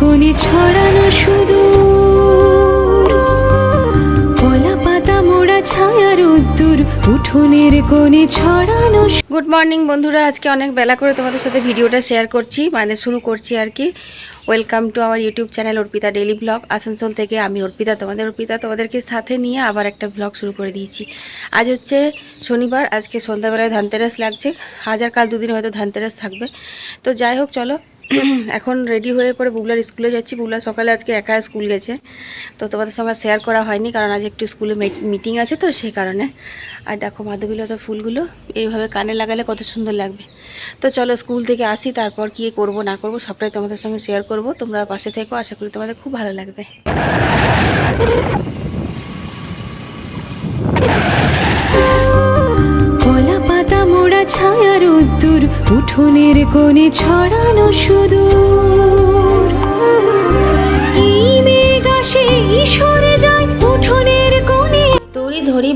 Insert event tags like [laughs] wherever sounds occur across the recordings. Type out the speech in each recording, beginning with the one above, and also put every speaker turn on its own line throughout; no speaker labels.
কোণে ছড়ানো শুধু উঠোনের ছড়ানো
গুড মর্নিং বন্ধুরা, আজকে অনেক বেলা করে তোমাদের সাথে ভিডিওটা শেয়ার করছি মানে শুরু করছি আর কি। Welcome to our YouTube channel Arpita daily blog Asansol থেকে আমি অর্পিতা, তোমাদের অর্পিতা, তোমাদেরকে সাথে নিয়ে আবার একটা ব্লগ শুরু করে দিয়েছি। আজ হচ্ছে শনিবার, আজকে সন্ধ্যাবেলায় ধানতেরাস লাগছে। হাজার কাল দুদিন হয়তো ধানতেরাস থাকবে। তো যাই হোক, চলো [coughs] এখন রেডি হয়ে পরে বুবলার স্কুলে যাচ্ছি। বুবলা সকালে আজকে একা স্কুল গেছে। তো তোমাদের সঙ্গে শেয়ার করা হয়নি, কারণ আজ একটু স্কুলে মিটিং আছে তো সেই কারণে। আর দেখো মাধবীলতা ফুলগুলো, এইভাবে কানে লাগালে কত সুন্দর লাগবে। তো চলো স্কুল থেকে আসি, তারপর কি করব, না করব, সবটাই তোমাদের সঙ্গে শেয়ার করব। তোমরা পাশে থেকো, আশা করি তোমাদের খুব ভালো লাগবে।
মোড়া ছায়ার উদ্দুর উঠোনের কোণে ছড়ানো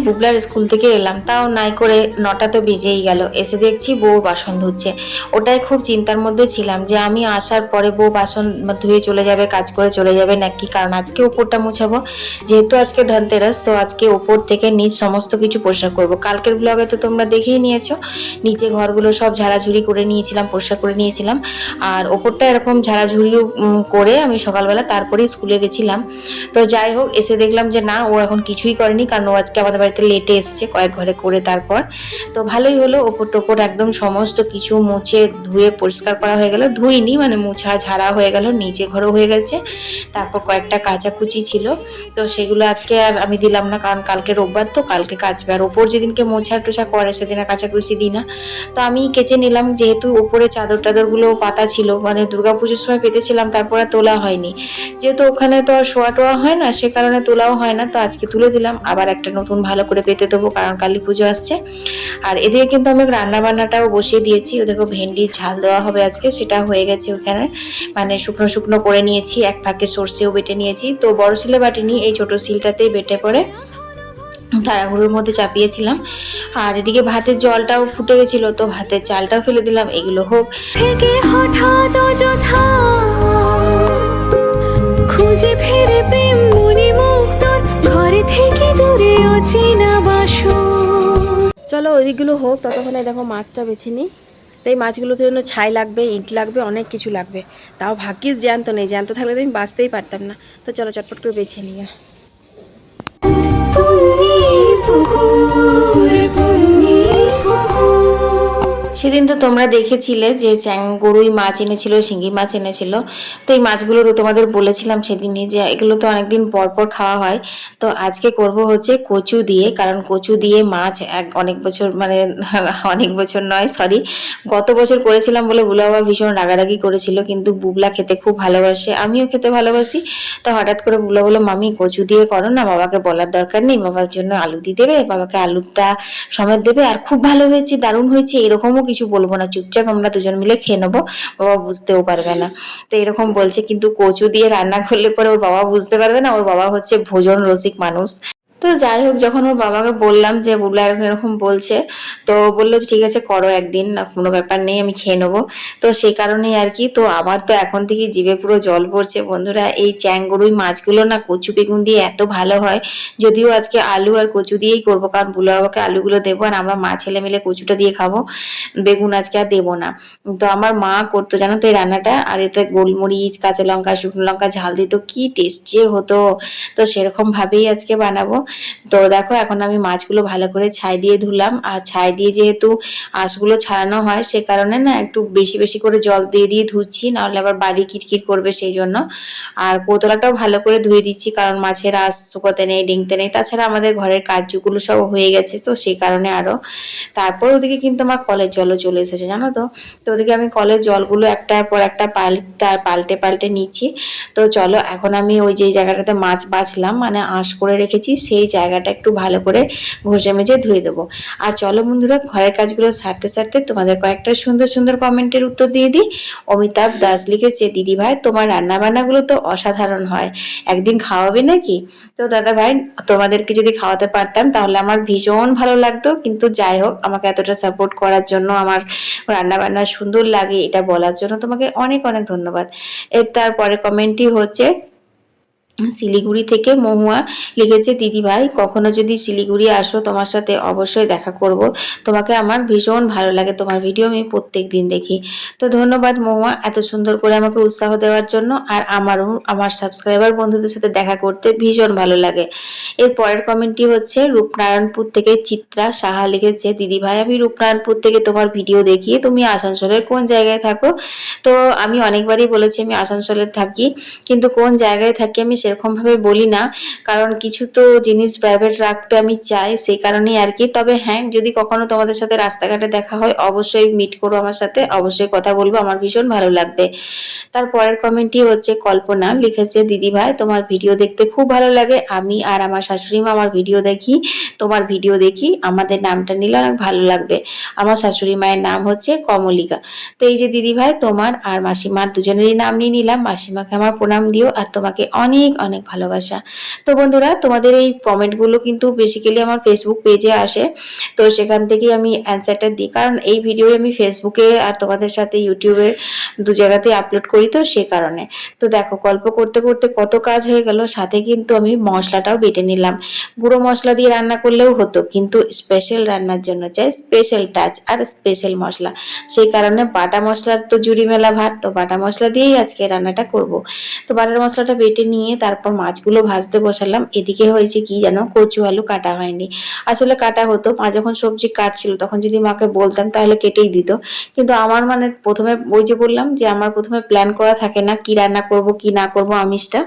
বুবলার স্কুল থেকে এলাম। তাও নাই করে নটা তো বেজেই গেল। এসে দেখছি বউ বাসন ধুচ্ছে। ওটাই খুব চিন্তার মধ্যে ছিলাম যে আমি আসার পরে বউ বাসন ধুয়ে চলে যাবে, কাজ করে চলে যাবে নাকি? কারণ আজকে ওপরটা মুছাবো। যেহেতু আজকে ধনতেরাস, তো আজকে ওপর থেকে নিচ সমস্ত কিছু পরিষ্কার করব। কালকের ব্লগে তো তোমরা দেখেই নিয়েছো। নিচে ঘরগুলো সব ঝাড়াঝুড়ি করে নিয়েছিলাম, পরিষ্কার করে নিয়েছিলাম। আর ওপরটা এরকম ঝাড়াঝুড়িও করে আমি সকালবেলা তারপরে স্কুলে গেছিলাম। তো যাই হোক, এসে দেখলাম যে না, ও এখন কিছুই করেনি। কারণ ও আজকে আমাদের বাড়িতে লেটে এসেছে, কয়েক ঘরে করে তারপর। তো ভালোই হলো, ওপর টোপর একদম সমস্ত কিছু মুছে ধুয়ে পরিষ্কার করা হয়ে গেল। ধুইনি মানে মুছা ঝাড়া হয়ে গেল, নিচে ঘরও হয়ে গেছে। তারপর কয়েকটা কাচাকুচি ছিল। তো সেগুলো আজকে আর আমি দিলাম না, কারণ কালকে রোববার তো, কালকে কাচবে। আর ওপর যেদিনকে মোছা টোছা করে, সেদিন আর কাচাকুচি দিই না। তো আমি কেচে নিলাম, যেহেতু ওপরে চাদর টাদরগুলো পাতা ছিল মানে দুর্গাপুজোর সময় পেতেছিলাম, তারপরে আর তোলা হয়নি। যেহেতু ওখানে তো আর শোয়া টোয়া হয় না, সে কারণে তোলাও হয় না, তো আজকে তুলে দিলাম। আবার একটা নতুন ভালো করে পেতে দেবো, কারণ কালী পুজো আসছে। আর এদিকে কিন্তু আমি রান্না বান্নাটাও বসিয়ে দিয়েছি। ও দেখো ভেন্ডির ঝাল দেওয়া হবে আজকে, সেটা হয়ে গেছে ওখানে। মানে শুকনো শুকনো করে নিয়েছি, এক ফাঁকে সর্ষেও বেটে নিয়েছি। তো বড় শিলে বাটিনি, এই ছোট শিলটাতেই বেটে পরে তাড়াহুড়োর মধ্যে চাপিয়েছিলাম। আর এদিকে ভাতের জলটাও ফুটে গেছিল, তো ভাতের চালটাও ফেলে দিলাম, এগুলো হোক।
থেকে হঠাৎ অযথা খুঁজে ফেরে
চলো ওইগুলো হোক, ততক্ষণে দেখো মাছটা বেছে নিই। তো এই মাছগুলোর জন্য ছাই লাগবে, ইট লাগবে, অনেক কিছু লাগবে। তাও ভাগ্যিস জ্যান্ত নেই, জ্যান্ত থাকলে তো আমি বাঁচতেই পারতাম না। তো চলো চটপট করে বেছে নিয়ে সেদিন তো তোমরা দেখেছিলে যে চ্যাং গরুই মাছ এনেছিল শিঙ্গি মাছ এনেছিল। তো এই মাছগুলো তো তোমাদের বলেছিলাম সেদিনই যে এগুলো তো অনেকদিন পর পর খাওয়া হয়। তো আজকে করব হচ্ছে কচু দিয়ে, কারণ কচু দিয়ে মাছ এক অনেক বছর মানে [laughs] অনেক বছর নয় সরি গত বছর করেছিলাম বলে বুলা বাবা ভীষণ রাগারাগি করেছিল, কিন্তু বুবলা খেতে খুব ভালোবাসে, আমিও খেতে ভালোবাসি। তো হঠাৎ করে বুলা বলল, মামি, কচু দিয়ে করো না, বাবাকে বলার দরকার নেই, বাবার জন্য আলু দিয়ে দেবে, বাবাকে আলুটা সমেত দেবে, আর খুব ভালো হয়েছে, দারুণ হয়েছে, এরকমও কিছু বলব না, চুপচাপ আমরা দুজন মিলে খেয়ে নেব, বাবা বুঝতেও পারবে না। তো এরকম বলছে, কিন্তু কচু দিয়ে রান্না করলে পরে ওর বাবা বুঝতে পারবে না, ওর বাবা হচ্ছে ভোজন রসিক মানুষ। তো যাই হোক, যখন ওর বাবাকে বললাম যে, বুবলা এরকম বলছে, তো বলল ঠিক আছে, করো একদিন, না, কোনো ব্যাপার নেই, আমি খেয়ে নেব। তো সেই কারণেই আর কি, তো আমার তো এখন থেকে জিভে পুরো জল পড়ছে। বন্ধুরা, এই চ্যাংগরুই মাছগুলো না, কচু বেগুন দিয়ে এত ভালো হয়, যদিও আজকে আলু আর কচু দিয়েই করব, কারণ বুলা বাবাকে আলুগুলো দেবো আর আমরা মা ছেলে মিলে কচুটা দিয়ে খাব, বেগুন আজকে আর দেবো না। তো আমার মা করতো, জানো তো এই রান্নাটা? আর এতে গোলমরিচ, কাঁচা লঙ্কা, শুকনো লঙ্কা, ঝাল দিত, কি টেস্টি হতো। তো সেরকম ভাবেই আজকে বানাবো। তো দেখো, এখন আমি মাছগুলো ভালো করে ছাই দিয়ে ধুলাম। আর ছাই দিয়ে যেহেতু আঁশগুলো ছাড়ানো হয়, সে কারণে না একটু বেশি বেশি করে জল দিয়ে দিয়ে ধুচ্ছি, নাহলে আবার বালি কিটকিট করবে সেই জন্য। আর পোতলাটাও ভালো করে ধুয়ে দিচ্ছি, কারণ মাছের আঁশ শুকোতে নেই ডিংতে নেই। তাছাড়া আমাদের ঘরের কাজগুলো সব হয়ে গেছে, তো সেই কারণে আরও তারপর ওদিকে কিন্তু আমার কলের জলও চলে এসেছে, জানো তো? তো ওদিকে আমি কলের জলগুলো একটার পর একটা পাল্টা, পাল্টে পাল্টে নিচ্ছি। তো চলো, এখন আমি ওই যে জায়গাটাতে মাছ বাছলাম মানে আঁশ করে রেখেছি সেই সেই জায়গাটা একটু ভালো করে ঘষে মেজে ধুয়ে দেবো। আর চলো বন্ধুরা, ঘরের কাজগুলো সারতে সারতে তোমাদের কয়েকটা সুন্দর সুন্দর কমেন্টের উত্তর দিয়ে দিই। অমিতাভ দাস লিখেছে, দিদি ভাই, তোমার রান্না বান্নাগুলো তো অসাধারণ হয়। একদিন খাওয়াবে নাকি? তো দাদা ভাই, তোমাদেরকে যদি খাওয়াতে পারতাম তাহলে আমার ভীষণ ভালো লাগতো। কিন্তু যাই হোক, আমাকে এতটা সাপোর্ট করার জন্য আমার রান্না বান্না সুন্দর লাগে এটা বলার জন্য তোমাকে অনেক অনেক ধন্যবাদ। এর তারপরে কমেন্টটি হচ্ছে শিলিগুড়ি থেকে মহুয়া লিখেছে, দিদি ভাই, কখনো যদি শিলিগুড়ি আসো, তোমার সাথে অবশ্যই দেখা করব। তোমাকে আমার ভীষণ ভালো লাগে, তোমার ভিডিও আমি প্রত্যেক দিন দেখি। তো ধন্যবাদ মহুয়া এত সুন্দর করে আমাকে উৎসাহ দেওয়ার জন্য, আর আমারও, আমার সাবস্ক্রাইবার বন্ধুদের সাথে দেখা করতে ভীষণ ভালো লাগে। এর পরের কমেন্টটি হচ্ছে, রূপনারায়ণপুর থেকে চিত্রা সাহা লিখেছে, দিদি ভাই, আমি রূপনারায়ণপুর থেকে তোমার ভিডিও দেখি, তুমি আসানসোলের কোন জায়গায় থাকো? তো আমি অনেকবারই বলেছি, আমি আসানসোলে থাকি, কিন্তু কোন জায়গায় থাকি আমি সেরকমভাবে বলি না। কারণ কিছু তো জিনিস প্রাইভেট রাখতে আমি চাই, সেই কারণেই আর কি। তবে হ্যাঁ যদি কখনো তোমাদের সাথে রাস্তাঘাটে দেখা হয়, অবশ্যই মিট করো আমার সাথে। অবশ্যই কথা বলব, আমার ভীষণ ভালো লাগবে। তার পরের কমেন্টটি হচ্ছে কল্পনা, লিখেছে, দিদি ভাই, তোমার ভিডিও দেখতে খুব ভালো লাগে। আমি আর আমার শাশুড়ি মা আমার ভিডিও দেখি, তোমার ভিডিও দেখি। আমাদের নামটা নিলে অনেক ভালো লাগবে। আমার শাশুড়ি মায়ের নাম হচ্ছে কমলিকা। তো এই যে, দিদি ভাই, তোমার আর মাসিমার দুজনেরই নাম নিয়ে নিলাম। মাসিমাকে আমার প্রণাম দিও আর তোমাকে অনেক অনেক ভালোবাসা। তো বন্ধুরা, তোমাদের এই কমেন্টগুলো কিন্তু বেসিক্যালি আমার ফেসবুক পেজে আসে। তো সেখান থেকেই আমি অ্যান্সারটা দিই। কারণ এই ভিডিও আমি ফেসবুকে আর তোমাদের সাথে ইউটিউবে দু জায়গাতেই আপলোড করি তো সে কারণে। তো দেখো, গল্প করতে করতে কত কাজ হয়ে গেল, সাথে কিন্তু আমি মশলাটাও বেটে নিলাম। গুঁড়ো মশলা দিয়ে রান্না করলেও হতো, কিন্তু স্পেশাল রান্নার জন্য চাই স্পেশাল টাচ আর স্পেশাল মশলা। সেই কারণে বাটা মশলার তো জুড়ি মেলা ভাত তো বাটা মশলা দিয়েই আজকে রান্নাটা করব। তো বাটার মশলাটা বেটে নিয়ে তারপর মাছগুলো ভাজতে বসালাম। এদিকে হয়েছে কি জানো কচু আলু কাটা হয়নি। আসলে কাটা হতো। মা যখন সবজি কাটছিল, তখন যদি মাকে বলতাম তাহলে কেটেই দিত। কিন্তু আমার মানে প্রথমে ওই যে বললাম যে আমার প্রথমে প্ল্যান করা থাকে না, কি রান্না করব, কি না করব আমিষটা।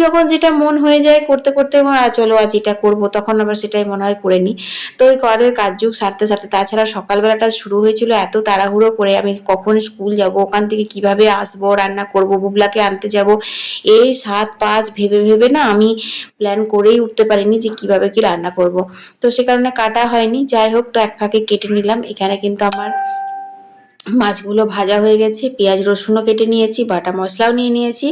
যখন যেটা মন হয়ে যায় করতে করতে চলো আজ এটা করব। তখন আবার সেটাই মনে হয় করে নিই তো ওই ঘরের কাজযুগ সারতে সারতে, তাছাড়া সকালবেলাটা শুরু হয়েছিল এত তাড়াহুড়ো করে, আমি কখন স্কুল যাব, ওখান থেকে কীভাবে আসব, রান্না করব, বুবলাকে আনতে যাব, এই সাত পাঁচ ভেবে ভেবে না আমি প্ল্যান করেই উঠতে পারিনি যে কীভাবে কি রান্না করব। তো সে কারণে কাটা হয়নি। যাই হোক, তো এক ফাঁকে কেটে নিলাম। এখানে কিন্তু আমার মাছগুলো ভাজা হয়ে গেছে, পেঁয়াজ রসুনও কেটে নিয়েছি, বাটা মশলাও নিয়ে নিয়েছি।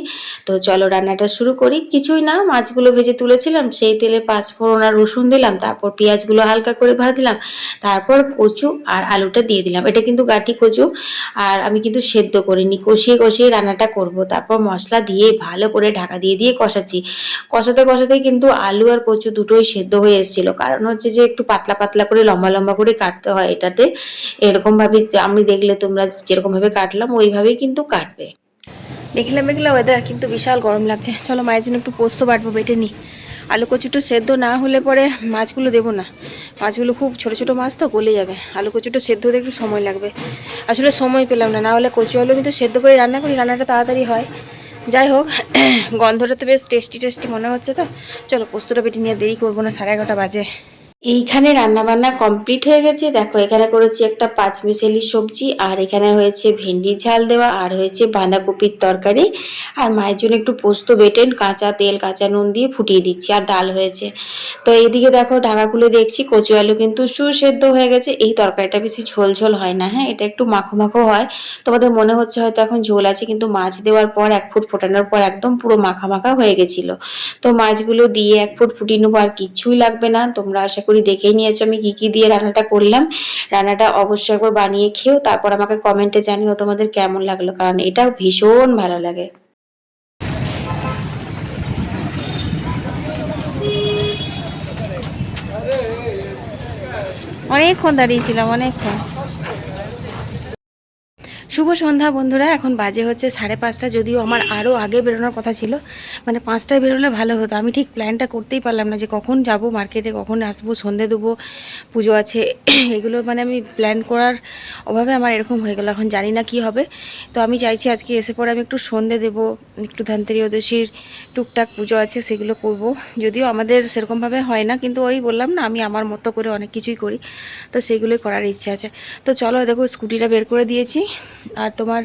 তো চলো রান্নাটা শুরু করি। কিছুই না, মাছগুলো ভেজে তুলেছিলাম, সেই তেলে পাঁচ ফোড়ন আর রসুন দিলাম, তারপর পেঁয়াজগুলো হালকা করে ভাজলাম, তারপর কচু আর আলুটা দিয়ে দিলাম। এটা কিন্তু গাটি কচু, আর আমি কিন্তু সেদ্ধ করিনি, কষিয়ে কষিয়ে রান্নাটা করব। তারপর মশলা দিয়ে ভালো করে ঢাকা দিয়ে দিয়ে কষাচ্ছি। কষাতে কষাতে কিন্তু আলু আর কচু দুটোই সেদ্ধ হয়ে এসেছিল। কারণ হচ্ছে যে একটু পাতলা পাতলা করে, লম্বা লম্বা করে কাটতে হয় এটাতে। এরকমভাবে আমি দেখলে তোমরা যেরকমভাবে কাটলাম, ওইভাবেই কিন্তু কাটবে।
দেখলাম মেঘলা ওয়েদার কিন্তু বিশাল গরম লাগছে। চলো, মায়ের জন্য একটু পোস্ত বাটবো, বেটে নিই। আলু কচুটা সেদ্ধ না হলে পরে মাছগুলো দেবো না। মাছগুলো খুব ছোট ছোট মাছ তো, গলে যাবে। আলু কচুটা সেদ্ধ হতে একটু সময় লাগবে। আসলে সময় পেলাম না না হলে কচু আলু কিন্তু সেদ্ধ করে রান্না করি, রান্নাটা তাড়াতাড়ি হয়। যাই হোক, [clears throat] গন্ধটা তো বেশ টেস্টি টেস্টি মনে হচ্ছে তো। চলো, পোস্তটা বেটে নিয়ে দেরি করব না, সাড়ে এগারোটা বাজে।
এইখানে রান্নাবান্না কমপ্লিট হয়ে গেছে। দেখো, এখানে করেছি একটা পাঁচ মিশালি সবজি, আর এখানে হয়েছে ভেন্ডি ঝাল দেওয়া, আর হয়েছে বাঁধাকপির তরকারি। আর মায়ের জন্য একটু পোস্ত বেটেন কাঁচা তেল, কাঁচা নুন দিয়ে ফুটিয়ে দিচ্ছি, আর ডাল হয়েছে। তো এইদিকে দেখো, ঢাকা খুলে দেখছি, কচু আলু কিন্তু সুসেদ্ধ হয়ে গেছে। এই তরকারিটা বেশি ঝোল ঝোল হয় না হ্যাঁ? এটা একটু মাখো মাখো হয়। তোমাদের মনে হচ্ছে হয়তো এখন ঝোল আছে, কিন্তু মাছ দেওয়ার পর, এক ফুট ফোটানোর পর একদম পুরো মাখা মাখা হয়ে গেছিল। তো মাছগুলো দিয়ে এক ফুট ফুটিয়ে নেব, আর কিচ্ছুই লাগবে না। তোমরা আশা দেখেই নিয়েছো আমি কি কি দিয়ে রান্নাটা করলাম। রান্নাটা অবশ্যই একবার বানিয়ে খেয়েও তারপর আমাকে কমেন্টে জানিও তোমাদের কেমন লাগল, কারণ এটাও ভীষণ ভালো লাগে।
অনেকক্ষণ দাঁড়িয়েছিলাম, অনেকক্ষণ। শুভ সন্ধ্যা বন্ধুরা, এখন বাজে হচ্ছে সাড়ে পাঁচটা, যদিও আমার আরও আগে বেরোনোর কথা ছিল। মানে পাঁচটায় বেরোলে ভালো হতো। আমি ঠিক প্ল্যানটা করতেই পারলাম না যে কখন যাব মার্কেটে কখন আসব, সন্ধে দেবো, পুজো আছে। [clears throat] এগুলো মানে আমি প্ল্যান করার অভাবে আমার এরকম হয়ে গেল। এখন জানি না কি হবে। তো আমি চাইছি আজকে এসে পরে আমি একটু সন্ধে দেবো, একটু ধানতেরি ওদেশির টুকটাক পুজো আছে, সেগুলো করব। যদিও আমাদের সেরকমভাবে হয় না, কিন্তু ওই বললাম না, আমি আমার মতো করে অনেক কিছুই করি। তো সেগুলোই করার ইচ্ছে আছে। তো চলো দেখো, স্কুটিটা বের করে দিয়েছি। আর তোমার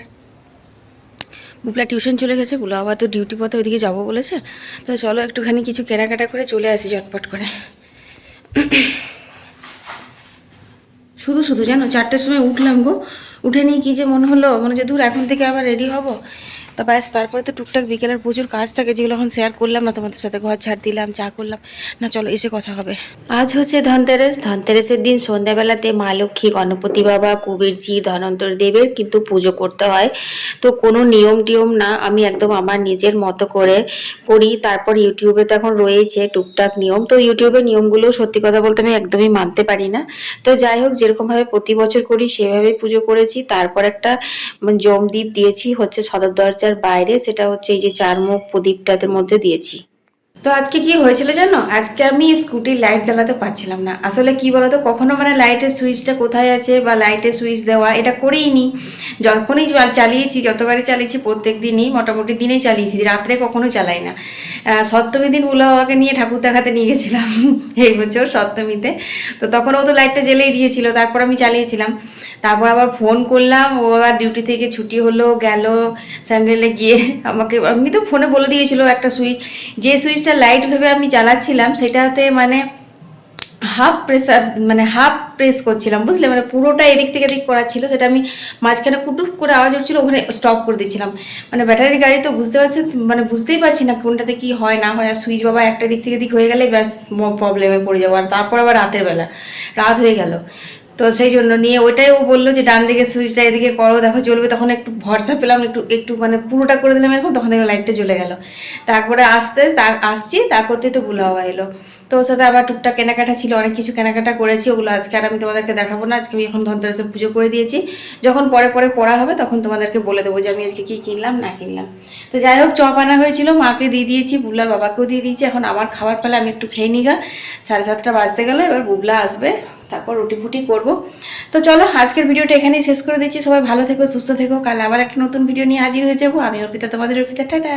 বুপলা টিউশন চলে গেছে বুলা আবার তো ডিউটি পথে ওইদিকে যাব বলেছে। তো চলো একটুখানি কিছু কেনাকাটা করে চলে আসি ঝটপট করে। শুধু শুধু জানো, চারটের সময় উঠলাম গো। উঠে নিয়ে কী যে মনে হলো, মনে যে দূর এখন থেকে আবার রেডি হব। তা ব্যাস, তারপরে তো টুকটাক বিকেলের প্রচুর কাজ থাকে যেগুলো এখন শেয়ার করলাম না, তোমাদের সাথে ঘর ছাড় দিলাম, চা করলাম। না, চলো, এসে কথা হবে।
আজ হচ্ছে ধনতেরাস। ধনতেরাসের দিন সন্ধ্যাবেলাতে মা লক্ষ্মী, গণপতি বাবা, কুবেরজি, ধনন্তর দেবের কিন্তু পুজো করতে হয়। তো কোনো নিয়ম টিয়ম না, আমি একদম আমার নিজের মতো করে করি। তারপর ইউটিউবে তো এখন রয়েছে টুকটাক নিয়ম। তো ইউটিউবের নিয়মগুলো সত্যি কথা বলতে আমি একদমই মানতে পারি না। তো যাই হোক, যেরকমভাবে প্রতি বছর করি, সেভাবেই পুজো করেছি। তারপর একটা জমদ্বীপ দিয়েছি, হচ্ছে সদর বাইরে সেটা হচ্ছে এই যে চার মুখ প্রদীপটাদের মধ্যে দিয়েছি।
তো আজকে কি হয়েছিল জানো? আজকে আমি স্কুটির লাইট জ্বালাতে পারছিলাম না। আসলে কি বলতো, কখনো মানে লাইটের সুইচটা কোথায় আছে বা লাইটের সুইচ দেওয়া, এটা করেই নি। যখনই চালিয়েছি যতবারই চালিয়েছি, প্রত্যেক দিনই, মোটামুটি দিনেই চালিয়েছি, রাত্রে কখনো চালাই না। সপ্তমী দিন উলা বাবাকে নিয়ে ঠাকুর দেখাতে নিয়ে গেছিলাম [laughs] এই বছর সপ্তমীতে। তো তখন ও তো লাইটটা জ্বেলেই দিয়েছিল, তারপর আমি চালিয়েছিলাম। তারপর আবার ফোন করলাম, ও আবার ডিউটি থেকে ছুটি হলো, গেল স্যান্ডেলে গিয়ে আমাকে আমি তো ফোনে বলে দিয়েছিল একটা সুইচ যে সুইচটা লাইট ভেবে আমি চালাচ্ছিলাম সেটাতে মানে হাফ প্রেসার মানে হাফ প্রেস করছিলাম, বুঝলে? মানে পুরোটা এদিক থেকে এদিক করা ছিল, সেটা আমি মাঝখানে কুটুক করে আওয়াজ উঠছিল, ওখানে স্টপ করে দিয়েছিলাম মানে ব্যাটারি গাড়ি তো বুঝতে পারছেন মানে বুঝতেই পারছি না কোনটাতে কি হয়, না হয়, আর সুইচ বাবা একটা দিক থেকে দিক হয়ে গেলে ব্যাস প্রবলেমে পড়ে যাব। আর তারপর আবার রাতের বেলা, রাত হয়ে গেল। তো সেই জন্য নিয়ে ওইটাই ও বলল যে, ডান দিকে সুইচটা এদিকে করো, দেখো চলবে। তখন একটু ভরসা পেলাম, একটু একটু মানে পুরোটা করে দিলাম এরকম, তখন দেখলাম লাইটটা জ্বলে গেল। তারপরে আসতে, তার, আসছি তার করতেই তো ভুল হওয়া এলো। তো ওর সাথে আবার টুকটাক কেনাকাটা ছিল, অনেক কিছু কেনাকাটা করেছি, ওগুলো আজকে আর আমি তোমাদেরকে দেখাবো না, আজকে আমি এখন ধনতেরাসে পুজো করে দিয়েছি। যখন পরে পরে পড়া হবে, তখন তোমাদেরকে বলে দেবো যে আমি আজকে কী কিনলাম, না কিনলাম। তো যাই হোক, চপ আনা হয়েছিল, মাকে দিয়ে দিয়েছি, বুবলার বাবাকেও দিয়ে দিয়েছি, এখন আমার খাবার পেলে, আমি একটু খেয়ে নিগা সাড়ে সাতটা বাজতে গেলো, এবার বুবলা আসবে, তারপর রুটি ফুটি করব। তো চলো, আজকের ভিডিওটা এখানেই শেষ করে দিচ্ছি, সবাই ভালো থেকো, সুস্থ থেকো, কাল আবার একটা নতুন ভিডিও নিয়ে হাজির হয়ে যাব। আমি অর্পিতা, তোমাদের অর্পিতা, টাটা।